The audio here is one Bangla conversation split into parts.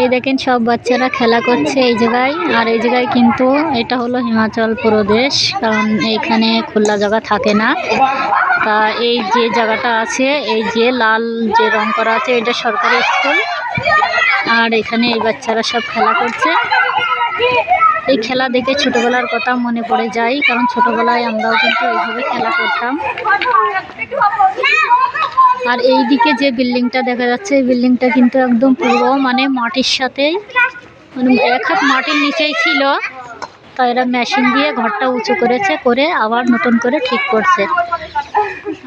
এই দেখেন সব বাচ্চারা খেলা করছে এই জায়গায়। আর এই জায়গায় কিন্তু এটা হলো হিমাচল প্রদেশ, কারণ এইখানে খোলা জায়গা থাকে না। তা এই যে জায়গাটা আছে, এই যে লাল যে রং করা আছে, এটা সরকারি স্কুল। আর এখানে এই বাচ্চারা সব খেলা করছে। এই খেলা দেখে ছোটবেলার কথা মনে পড়ে যায়, কারণ ছোটবেলায় আমরাও কিন্তু এইভাবে খেলা করতাম। আর এই দিকে যে বিল্ডিংটা দেখা যাচ্ছে, এই বিল্ডিংটা কিন্তু একদম পুরো মানে মাটির সাথে মানে এক হাত মাটির নিচেই ছিল। তো এরা মেশিন দিয়ে ঘরটা উঁচু করেছে, করে আবার নতুন করে ঠিক করছে।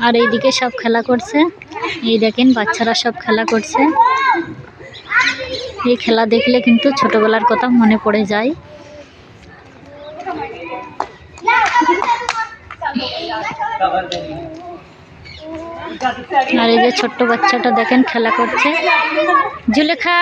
আর এইদিকে সব খেলা করছে। এই দেখেন, বাচ্চারা সব খেলা করছে। এই খেলা দেখলে কিন্তু ছোটবেলার কথা মনে পড়ে যায়। আর এই যে ছোট্ট বাচ্চাটা দেখেন খেলা করছে। জুলেখা!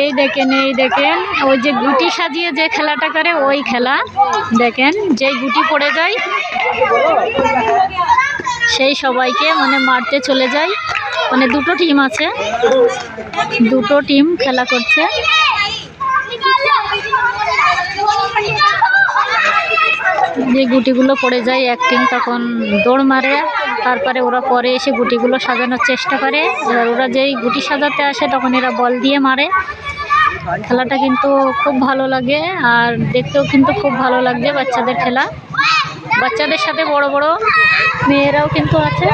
এই দেখেন এই দেখেন, ওই যে গুটি সাজিয়ে যে খেলাটা করে, ওই খেলা। দেখেন, যেই গুটি পড়ে যায়, সেই সবাইকে মানে মারতে চলে যায়। মানে দুটো টিম আছে। দুটো টিম খেলা করছে। যে গুটিগুলো পড়ে যায় টিম তখন দৌড় মারে, তারপরে ওরা পরে এসে গুটিগুলো সাজানোর চেষ্টা করে। এবার ওরা যেই গুটি সাজাতে আসে তখন এরা বল দিয়ে মারে। খেলাটা কিন্তু খুব ভালো লাগে আর দেখতেও কিন্তু খুব ভালো লাগছে বাচ্চাদের খেলা। বাচ্চাদের সাথে বড় বড় মেয়েরাও কিন্তু আছে।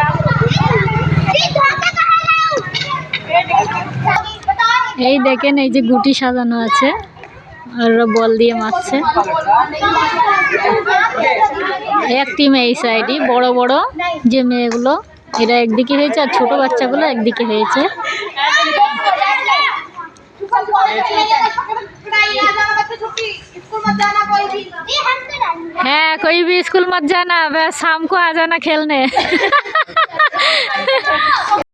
এই দেখেন এই যে গুটি সাজানো আছে। ওরা বল দিয়ে মারছে এক টিম এই সাইডই বড় বড় যে মেয়েগুলো এরা একদিকে হয়েছে আর ছোট বাচ্চাগুলো একদিকে হয়েছে हाँ कोई भी स्कूल मत जाना बस शाम को आ जाना खेलने